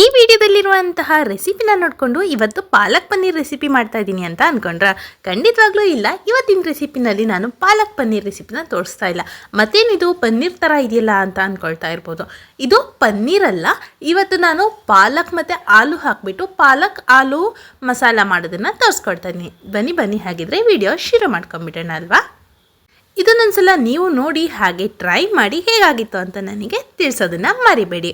ಈ ವಿಡಿಯೋದಲ್ಲಿರುವಂತಹ ರೆಸಿಪಿನ ನೋಡಿಕೊಂಡು ಇವತ್ತು ಪಾಲಕ್ ಪನ್ನೀರ್ ರೆಸಿಪಿ ಮಾಡ್ತಾ ಇದ್ದೀನಿ ಅಂತ ಅಂದ್ಕೊಂಡ್ರೆ ಖಂಡಿತವಾಗ್ಲೂ ಇಲ್ಲ. ಇವತ್ತಿನ ರೆಸಿಪಿನಲ್ಲಿ ನಾನು ಪಾಲಕ್ ಪನ್ನೀರ್ ರೆಸಿಪಿನ ತೋರಿಸ್ತಾ ಇಲ್ಲ. ಮತ್ತೇನಿದು ಪನ್ನೀರ್ ಥರ ಇದೆಯಲ್ಲ ಅಂತ ಅಂದ್ಕೊಳ್ತಾ ಇರ್ಬೋದು. ಇದು ಪನ್ನೀರ್ ಅಲ್ಲ. ಇವತ್ತು ನಾನು ಪಾಲಕ್ ಮತ್ತು ಆಲೂ ಹಾಕಿಬಿಟ್ಟು ಪಾಲಕ್, ಆಲೂ ಮಸಾಲ ಮಾಡೋದನ್ನು ತೋರಿಸ್ಕೊಡ್ತಾ ಬನ್ನಿ ಬನ್ನಿ ಹಾಗಿದ್ರೆ ವಿಡಿಯೋ ಶುರು ಮಾಡ್ಕೊಂಬಿಡೋಣ ಅಲ್ವಾ? ಇದನ್ನೊಂದ್ಸಲ ನೀವು ನೋಡಿ ಹಾಗೆ ಟ್ರೈ ಮಾಡಿ ಹೇಗಾಗಿತ್ತು ಅಂತ ನನಗೆ ತಿಳಿಸೋದನ್ನ ಮರಿಬೇಡಿ.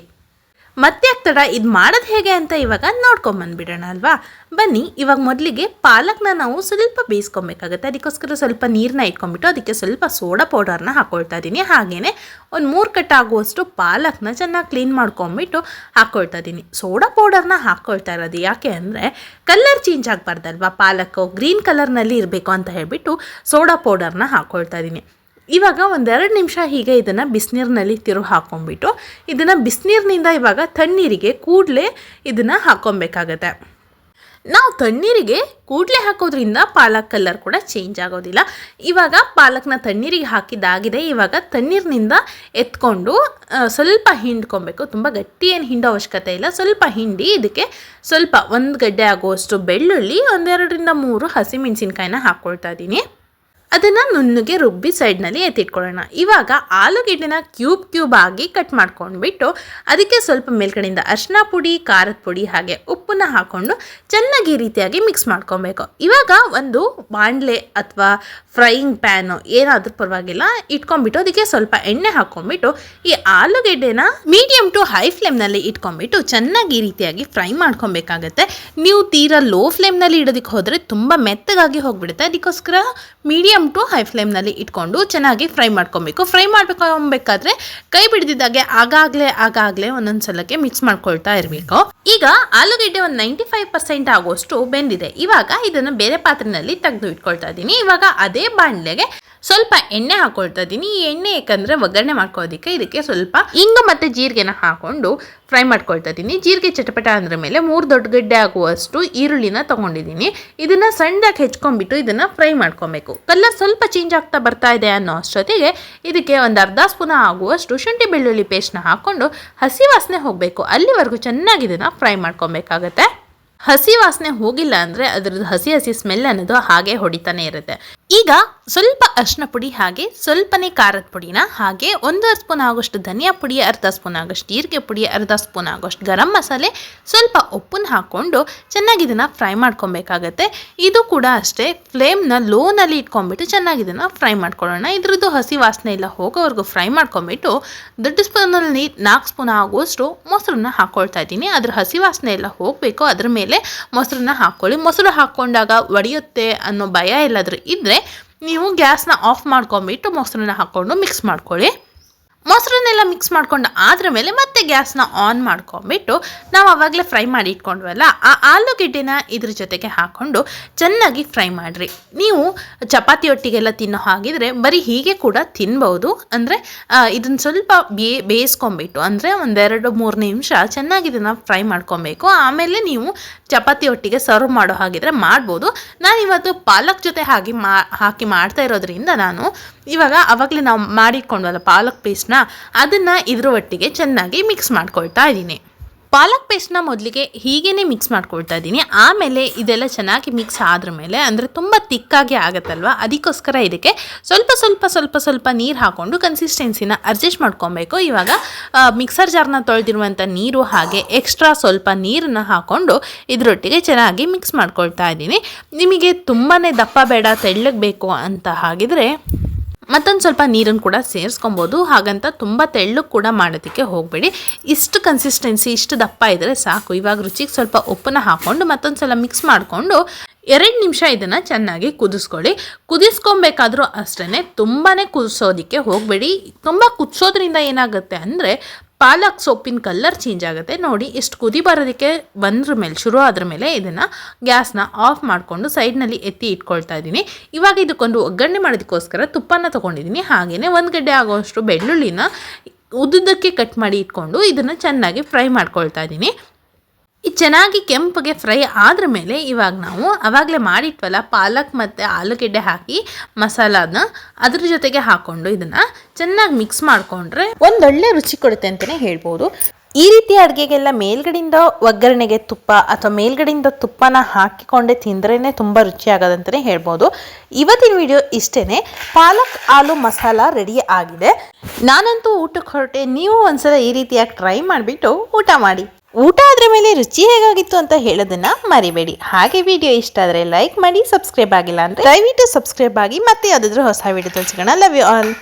ಮತ್ತೆ ತಡ ಇದು ಮಾಡೋದು ಹೇಗೆ ಅಂತ ಇವಾಗ ನೋಡ್ಕೊಂಬಂದ್ಬಿಡೋಣ ಅಲ್ವಾ? ಬನ್ನಿ, ಇವಾಗ ಮೊದಲಿಗೆ ಪಾಲಕ್ನ ನಾವು ಸ್ವಲ್ಪ ಬೇಯಿಸ್ಕೊಬೇಕಾಗುತ್ತೆ. ಅದಕ್ಕೋಸ್ಕರ ಸ್ವಲ್ಪ ನೀರನ್ನ ಇಟ್ಕೊಂಡ್ಬಿಟ್ಟು ಅದಕ್ಕೆ ಸ್ವಲ್ಪ ಸೋಡಾ ಪೌಡರ್ನ ಹಾಕ್ಕೊಳ್ತಾ ಇದ್ದೀನಿ ಹಾಗೆಯೇ ಒಂದು ಮೂರು ಕಟ್ಟಾಗುವಷ್ಟು ಪಾಲಕ್ನ ಚೆನ್ನಾಗಿ ಕ್ಲೀನ್ ಮಾಡ್ಕೊಂಬಿಟ್ಟು ಹಾಕ್ಕೊಳ್ತಾ ಇದ್ದೀನಿ ಸೋಡಾ ಪೌಡರ್ನ ಹಾಕ್ಕೊಳ್ತಾ ಇರೋದು ಯಾಕೆ ಅಂದರೆ, ಕಲರ್ ಚೇಂಜ್ ಆಗಬಾರ್ದಲ್ವಾ? ಪಾಲಕ್ಕು ಗ್ರೀನ್ ಕಲರ್ನಲ್ಲಿ ಇರಬೇಕು ಅಂತ ಹೇಳಿಬಿಟ್ಟು ಸೋಡಾ ಪೌಡರ್ನ ಹಾಕ್ಕೊಳ್ತಾ ಇದ್ದೀನಿ ಇವಾಗ ಒಂದೆರಡು ನಿಮಿಷ ಹೀಗೆ ಇದನ್ನು ಬಿಸಿನೀರಿನಲ್ಲಿ ತಿರು ಹಾಕ್ಕೊಂಬಿಟ್ಟು ಇದನ್ನು ಬಿಸಿನೀರಿನಿಂದ ಇವಾಗ ತಣ್ಣೀರಿಗೆ ಕೂಡಲೇ ಇದನ್ನು ಹಾಕ್ಕೊಬೇಕಾಗತ್ತೆ ನಾವು ತಣ್ಣೀರಿಗೆ ಕೂಡಲೇ ಹಾಕೋದ್ರಿಂದ ಪಾಲಕ್ ಕಲರ್ ಕೂಡ ಚೇಂಜ್ ಆಗೋದಿಲ್ಲ. ಇವಾಗ ಪಾಲಕ್ನ ತಣ್ಣೀರಿಗೆ ಹಾಕಿದ್ದಾಗಿದೆ. ಇವಾಗ ತಣ್ಣೀರಿನಿಂದ ಎತ್ಕೊಂಡು ಸ್ವಲ್ಪ ಹಿಂಡ್ಕೊಬೇಕು. ತುಂಬ ಗಟ್ಟಿ ಏನು ಹಿಂಡೋ ಅವಶ್ಯಕತೆ ಇಲ್ಲ. ಸ್ವಲ್ಪ ಹಿಂಡಿ ಇದಕ್ಕೆ ಸ್ವಲ್ಪ ಒಂದು ಗಡ್ಡೆ ಆಗುವಷ್ಟು ಬೆಳ್ಳುಳ್ಳಿ ಒಂದೆರಡರಿಂದ ಮೂರು ಹಸಿಮೆಣಸಿನ್ಕಾಯಿನ ಹಾಕ್ಕೊಳ್ತಾ ಇದ್ದೀನಿ. ಅದನ್ನು ನುಣ್ಣಗೆ ರುಬ್ಬಿ ಸೈಡ್ನಲ್ಲಿ ಎತ್ತಿಟ್ಕೊಳ್ಳೋಣ. ಇವಾಗ ಆಲೂಗೆಡ್ಡೆನ ಕ್ಯೂಬ್ ಕ್ಯೂಬ್ ಆಗಿ ಕಟ್ ಮಾಡ್ಕೊಂಡ್ಬಿಟ್ಟು ಅದಕ್ಕೆ ಸ್ವಲ್ಪ ಮೇಲ್ಕಡೆಯಿಂದ ಅರಿಶಿನ ಪುಡಿ, ಖಾರದ ಪುಡಿ ಹಾಗೆ ಉಪ್ಪನ್ನ ಹಾಕ್ಕೊಂಡು ಚೆನ್ನಾಗಿ ರೀತಿಯಾಗಿ ಮಿಕ್ಸ್ ಮಾಡ್ಕೊಬೇಕು. ಇವಾಗ ಒಂದು ಬಾಣಲೆ ಅಥವಾ ಫ್ರೈಯಿಂಗ್ ಪ್ಯಾನು ಏನಾದರೂ ಪರವಾಗಿಲ್ಲ, ಇಟ್ಕೊಂಡ್ಬಿಟ್ಟು ಅದಕ್ಕೆ ಸ್ವಲ್ಪ ಎಣ್ಣೆ ಹಾಕ್ಕೊಂಡ್ಬಿಟ್ಟು ಈ ಆಲೂಗೆಡ್ಡೆನ ಮೀಡಿಯಮ್ ಟು ಹೈ ಫ್ಲೇಮ್ನಲ್ಲಿ ಇಟ್ಕೊಂಡ್ಬಿಟ್ಟು ಚೆನ್ನಾಗಿ ಈ ರೀತಿಯಾಗಿ ಫ್ರೈ ಮಾಡ್ಕೊಬೇಕಾಗತ್ತೆ. ನೀವು ತೀರಾ ಲೋ ಫ್ಲೇಮ್ನಲ್ಲಿ ಇಡೋದಕ್ಕೆ ಹೋದರೆ ತುಂಬ ಮೆತ್ತಗಾಗಿ ಹೋಗ್ಬಿಡುತ್ತೆ. ಅದಕ್ಕೋಸ್ಕರ ಮೀಡಿಯಮ್ ಟು ಹೈ ಫ್ಲೇಮ್ನಲ್ಲಿ ಇಟ್ಕೊಂಡು ಚೆನ್ನಾಗಿ ಫ್ರೈ ಮಾಡ್ಕೊಬೇಕು. ಫ್ರೈ ಮಾಡ್ಕೊಬೇಕಾದ್ರೆ ಕೈ ಬಿಡ್ದಿದ್ದಾಗೆ ಆಗಾಗಲೇ ಆಗಾಗಲೇ ಒಂದೊಂದು ಸಲಕ್ಕೆ ಮಿಕ್ಸ್ ಮಾಡ್ಕೊಳ್ತಾ ಇರಬೇಕು. ಈಗ ಆಲೂಗಡ್ಡೆ ಒಂದು ನೈಂಟಿ ಫೈವ್ ಪರ್ಸೆಂಟ್ ಆಗುವಷ್ಟು ಬೆಂದಿದೆ. ಇವಾಗ ಇದನ್ನು ಬೇರೆ ಪಾತ್ರೆಯಲ್ಲಿ ತೆಗೆದು ಇಟ್ಕೊಳ್ತಾ ಇದ್ದೀನಿ. ಇವಾಗ ಅದೇ ಬಾಣಲೆಗೆ ಸ್ವಲ್ಪ ಎಣ್ಣೆ ಹಾಕೊಳ್ತಾ ಇದ್ದೀನಿ. ಈ ಎಣ್ಣೆ ಯಾಕಂದರೆ ಒಗ್ಗರಣೆ ಮಾಡ್ಕೋದಕ್ಕೆ ಇದಕ್ಕೆ ಸ್ವಲ್ಪ ಇಂಗು ಮತ್ತು ಜೀರಿಗೆನ ಹಾಕೊಂಡು ಫ್ರೈ ಮಾಡ್ಕೊಳ್ತಾ ಇದ್ದೀನಿ. ಜೀರಿಗೆ ಚಟಪಟ ಅಂದ್ರ ಮೇಲೆ ಮೂರು ದೊಡ್ಡ ಗಡ್ಡೆ ಆಗುವಷ್ಟು ಈರುಳ್ಳಿನ ತಗೊಂಡಿದ್ದೀನಿ. ಇದನ್ನ ಸಣ್ಣದಾಗಿ ಹೆಚ್ಕೊಂಡ್ಬಿಟ್ಟು ಇದನ್ನ ಫ್ರೈ ಮಾಡ್ಕೊಬೇಕು. ಕಲರ್ ಸ್ವಲ್ಪ ಚೇಂಜ್ ಆಗ್ತಾ ಬರ್ತಾ ಇದೆ ಅನ್ನೋ ಅಷ್ಟೊತ್ತಿಗೆ ಇದಕ್ಕೆ ಒಂದು ಅರ್ಧ ಸ್ಪೂನ ಆಗುವಷ್ಟು ಶುಂಠಿ ಬೆಳ್ಳುಳ್ಳಿ ಪೇಸ್ಟ್ನ ಹಾಕೊಂಡು ಹಸಿ ವಾಸನೆ ಹೋಗಬೇಕು. ಅಲ್ಲಿವರೆಗೂ ಚೆನ್ನಾಗಿ ಇದನ್ನ ಫ್ರೈ ಮಾಡ್ಕೊಬೇಕಾಗತ್ತೆ. ಹಸಿ ವಾಸನೆ ಹೋಗಿಲ್ಲ ಅಂದರೆ ಅದ್ರದ್ದು ಹಸಿ ಹಸಿ ಸ್ಮೆಲ್ ಅನ್ನೋದು ಹಾಗೆ ಹೊಡಿತಾನೆ ಇರುತ್ತೆ. ಈಗ ಸ್ವಲ್ಪ ಅರ್ಶಿನ ಪುಡಿ ಹಾಗೆ ಸ್ವಲ್ಪನೇ ಖಾರದ ಪುಡಿನ ಹಾಗೆ ಒಂದು ಸ್ಪೂನ್ ಆಗೋಷ್ಟು ಧನಿಯಾ ಪುಡಿ, ಅರ್ಧ ಸ್ಪೂನ್ ಆಗೋಷ್ಟು ಜೀರಿಗೆ ಪುಡಿ, ಅರ್ಧ ಸ್ಪೂನ್ ಆಗೋಷ್ಟು ಗರಂ ಮಸಾಲೆ, ಸ್ವಲ್ಪ ಉಪ್ಪನ್ನು ಹಾಕ್ಕೊಂಡು ಚೆನ್ನಾಗಿ ಇದನ್ನು ಫ್ರೈ ಮಾಡ್ಕೊಬೇಕಾಗತ್ತೆ. ಇದು ಕೂಡ ಅಷ್ಟೇ, ಫ್ಲೇಮ್ನ ಲೋನಲ್ಲಿ ಇಟ್ಕೊಂಬಿಟ್ಟು ಚೆನ್ನಾಗಿ ಇದನ್ನು ಫ್ರೈ ಮಾಡ್ಕೊಳ್ಳೋಣ. ಇದ್ರದ್ದು ಹಸಿ ವಾಸನೆ ಎಲ್ಲ ಹೋಗೋವರೆಗೂ ಫ್ರೈ ಮಾಡ್ಕೊಂಬಿಟ್ಟು ದೊಡ್ಡ ಸ್ಪೂನಲ್ಲಿ ನಾಲ್ಕು ಸ್ಪೂನ್ ಆಗೋಷ್ಟು ಮೊಸರನ್ನ ಹಾಕ್ಕೊಳ್ತಾ ಇದ್ದೀನಿ. ಅದ್ರ ಹಸಿ ವಾಸನೆ ಎಲ್ಲ ಹೋಗಬೇಕು, ಅದ್ರ ಮೇಲೆ ಮೊಸರನ್ನ ಹಾಕ್ಕೊಳ್ಳಿ. ಮೊಸರು ಹಾಕ್ಕೊಂಡಾಗ ಒಡೆಯುತ್ತೆ ಅನ್ನೋ ಭಯ ಎಲ್ಲಾದರೂ ಇದ್ದರೆ ನೀವು ಗ್ಯಾಸ್ನ ಆಫ್ ಮಾಡ್ಕೊಂಬಿಟ್ಟು ಮೊಸರನ್ನ ಹಾಕ್ಕೊಂಡು ಮಿಕ್ಸ್ ಮಾಡ್ಕೊಳ್ಳಿ. ಮೊಸರನ್ನೆಲ್ಲ ಮಿಕ್ಸ್ ಮಾಡ್ಕೊಂಡು ಆದ್ರ ಮೇಲೆ ಮತ್ತೆ ಗ್ಯಾಸ್ನ ಆನ್ ಮಾಡ್ಕೊಂಬಿಟ್ಟು ನಾವು ಆವಾಗಲೇ ಫ್ರೈ ಮಾಡಿ ಇಟ್ಕೊಂಡ್ವಲ್ಲ, ಆ ಆಲೂಗೆಡ್ಡೆನ ಇದ್ರ ಜೊತೆಗೆ ಹಾಕ್ಕೊಂಡು ಚೆನ್ನಾಗಿ ಫ್ರೈ ಮಾಡಿರಿ. ನೀವು ಚಪಾತಿ ಒಟ್ಟಿಗೆಲ್ಲ ತಿನ್ನೋ ಹಾಗಿದ್ರೆ ಬರೀ ಹೀಗೆ ಕೂಡ ತಿನ್ಬೋದು. ಅಂದರೆ ಇದನ್ನು ಸ್ವಲ್ಪ ಬೇ ಬೇಯಿಸ್ಕೊಂಬಿಟ್ಟು ಅಂದರೆ ಒಂದೆರಡು ಮೂರು ನಿಮಿಷ ಚೆನ್ನಾಗಿ ಇದನ್ನು ಫ್ರೈ ಮಾಡ್ಕೊಬೇಕು. ಆಮೇಲೆ ನೀವು ಚಪಾತಿ ಒಟ್ಟಿಗೆ ಸರ್ವ್ ಮಾಡೋ ಹಾಗಿದ್ರೆ ಮಾಡ್ಬೋದು. ನಾನು ಇವತ್ತು ಪಾಲಕ್ ಜೊತೆ ಹಾಗೆ ಮಾ, ಹಾಕಿ ಮಾಡ್ತಾ ಇರೋದ್ರಿಂದ ನಾನು ಇವಾಗ ಅವಾಗಲೇ ನಾವು ಮಾಡಿಟ್ಕೊಂಡ್ವಲ್ಲ ಪಾಲಕ್ ಪೇಸ್ಟ್ನ ಅದನ್ನು ಇದ್ರ ಒಟ್ಟಿಗೆ ಚೆನ್ನಾಗಿ ಮಿಕ್ಸ್ ಮಾಡ್ಕೊಳ್ತಾ ಇದ್ದೀನಿ ಪಾಲಕ್ ಪೇಸ್ಟ್ನ ಮೊದಲಿಗೆ ಹೀಗೇ ಮಿಕ್ಸ್ ಮಾಡ್ಕೊಳ್ತಾ ಇದ್ದೀನಿ ಆಮೇಲೆ ಇದೆಲ್ಲ ಚೆನ್ನಾಗಿ ಮಿಕ್ಸ್ ಆದ್ರ ಮೇಲೆ, ಅಂದರೆ ತುಂಬ ತಿಕ್ಕಾಗಿ ಆಗುತ್ತಲ್ವ? ಅದಕ್ಕೋಸ್ಕರ ಇದಕ್ಕೆ ಸ್ವಲ್ಪ ಸ್ವಲ್ಪ ಸ್ವಲ್ಪ ಸ್ವಲ್ಪ ನೀರು ಹಾಕ್ಕೊಂಡು ಕನ್ಸಿಸ್ಟೆನ್ಸಿನ ಅಡ್ಜಸ್ಟ್ ಮಾಡ್ಕೊಬೇಕು. ಇವಾಗ ಮಿಕ್ಸರ್ ಜಾರ್ನ ತೊಳೆದಿರುವಂಥ ನೀರು ಹಾಗೆ ಎಕ್ಸ್ಟ್ರಾ ಸ್ವಲ್ಪ ನೀರನ್ನು ಹಾಕ್ಕೊಂಡು ಇದರೊಟ್ಟಿಗೆ ಚೆನ್ನಾಗಿ ಮಿಕ್ಸ್ ಮಾಡ್ಕೊಳ್ತಾ ಇದ್ದೀನಿ ನಿಮಗೆ ತುಂಬಾ ದಪ್ಪ ಬೇಡ, ತೆಳ್ಳಗೆ ಬೇಕು ಅಂತ ಹಾಗಿದ್ರೆ ಮತ್ತೊಂದು ಸ್ವಲ್ಪ ನೀರನ್ನು ಕೂಡ ಸೇರಿಸ್ಕೊಬೋದು. ಹಾಗಂತ ತುಂಬ ತೆಳ್ಳು ಕೂಡ ಮಾಡೋದಕ್ಕೆ ಹೋಗಬೇಡಿ. ಇಷ್ಟು ಕನ್ಸಿಸ್ಟೆನ್ಸಿ ಇಷ್ಟು ದಪ್ಪ ಇದ್ದರೆ ಸಾಕು. ಇವಾಗ ರುಚಿಗೆ ಸ್ವಲ್ಪ ಉಪ್ಪನ್ನ ಹಾಕ್ಕೊಂಡು ಮತ್ತೊಂದು ಸಲ ಮಿಕ್ಸ್ ಮಾಡಿಕೊಂಡು ಎರಡು ನಿಮಿಷ ಇದನ್ನು ಚೆನ್ನಾಗಿ ಕುದಿಸ್ಕೊಳ್ಳಿ. ಕುದಿಸ್ಕೊಬೇಕಾದ್ರೂ ಅಷ್ಟೇ ತುಂಬಾ ಕುದಿಸೋದಕ್ಕೆ ಹೋಗಬೇಡಿ. ತುಂಬ ಕುದಿಸೋದ್ರಿಂದ ಏನಾಗುತ್ತೆ ಅಂದರೆ ಪಾಲಕ್ ಸೊಪ್ಪಿನ ಕಲರ್ ಚೇಂಜ್ ಆಗುತ್ತೆ. ನೋಡಿ, ಇಷ್ಟು ಕುದಿ ಬರೋದಕ್ಕೆ ಬಂದ್ರ ಮೇಲೆ, ಶುರು ಆದ್ರ ಮೇಲೆ ಇದನ್ನು ಗ್ಯಾಸ್ನ ಆಫ್ ಮಾಡಿಕೊಂಡು ಸೈಡ್ನಲ್ಲಿ ಎತ್ತಿ ಇಟ್ಕೊಳ್ತಾ ಇದ್ದೀನಿ. ಇವಾಗ ಇದಕ್ಕೊಂದು ಒಗ್ಗರಣೆ ಮಾಡೋದಕ್ಕೋಸ್ಕರ ತುಪ್ಪನ ತೊಗೊಂಡಿದ್ದೀನಿ. ಹಾಗೆಯೇ ಒಂದು ಗಡ್ಡೆ ಆಗೋಷ್ಟು ಬೆಳ್ಳುಳ್ಳಿನ ಉದ್ದುದ್ದಕ್ಕೆ ಕಟ್ ಮಾಡಿ ಇಟ್ಕೊಂಡು ಇದನ್ನು ಚೆನ್ನಾಗಿ ಫ್ರೈ ಮಾಡ್ಕೊಳ್ತಾ ಇದ್ದೀನಿ. ಇದು ಚೆನ್ನಾಗಿ ಕೆಂಪಗೆ ಫ್ರೈ ಆದ್ರ ಮೇಲೆ ಇವಾಗ ನಾವು ಅವಾಗಲೇ ಮಾಡಿಟ್ವಲ್ಲ ಪಾಲಕ್ ಮತ್ತು ಆಲೂಗೆಡ್ಡೆ ಹಾಕಿ ಮಸಾಲಾನ ಅದ್ರ ಜೊತೆಗೆ ಹಾಕ್ಕೊಂಡು ಇದನ್ನು ಚೆನ್ನಾಗಿ ಮಿಕ್ಸ್ ಮಾಡಿಕೊಂಡ್ರೆ ಒಂದೊಳ್ಳೆ ರುಚಿ ಕೊಡುತ್ತೆ ಅಂತಲೇ ಹೇಳ್ಬೋದು. ಈ ರೀತಿ ಅಡುಗೆಗೆಲ್ಲ ಮೇಲ್ಗಡೆಯಿಂದ ಒಗ್ಗರಣೆಗೆ ತುಪ್ಪ ಅಥವಾ ಮೇಲ್ಗಡೆಯಿಂದ ತುಪ್ಪನ ಹಾಕಿಕೊಂಡೆ ತಿಂದ್ರೇ ತುಂಬ ರುಚಿಯಾಗೋದಂತಲೇ ಹೇಳ್ಬೋದು. ಇವತ್ತಿನ ವಿಡಿಯೋ ಇಷ್ಟೇ ಪಾಲಕ್ ಆಲೂ ಮಸಾಲ ರೆಡಿ ಆಗಿದೆ. ನಾನಂತೂ ಊಟಕ್ಕೆ ಹೊರಟೆ. ನೀವು ಒಂದ್ಸಲ ಈ ರೀತಿಯಾಗಿ ಟ್ರೈ ಮಾಡಿಬಿಟ್ಟು ಊಟ ಮಾಡಿ. ಊಟ ಆದ್ರ ಮೇಲೆ ರುಚಿ ಹೇಗಾಗಿತ್ತು ಅಂತ ಹೇಳೋದನ್ನ ಮರಿಬೇಡಿ. ಹಾಗೆ ವಿಡಿಯೋ ಇಷ್ಟ ಆದರೆ ಲೈಕ್ ಮಾಡಿ ಸಬ್ಸ್ಕ್ರೈಬ್ ಆಗಿಲ್ಲ ಅಂದರೆ ದಯವಿಟ್ಟು ಸಬ್ಸ್ಕ್ರೈಬ್ ಆಗಿ ಮತ್ತೆ ಯಾವುದಾದ್ರೂ ಹೊಸ ವಿಡಿಯೋ ತೋರಿಸ್ಕೋಣ ಲವ್ ಯು ಆಲ್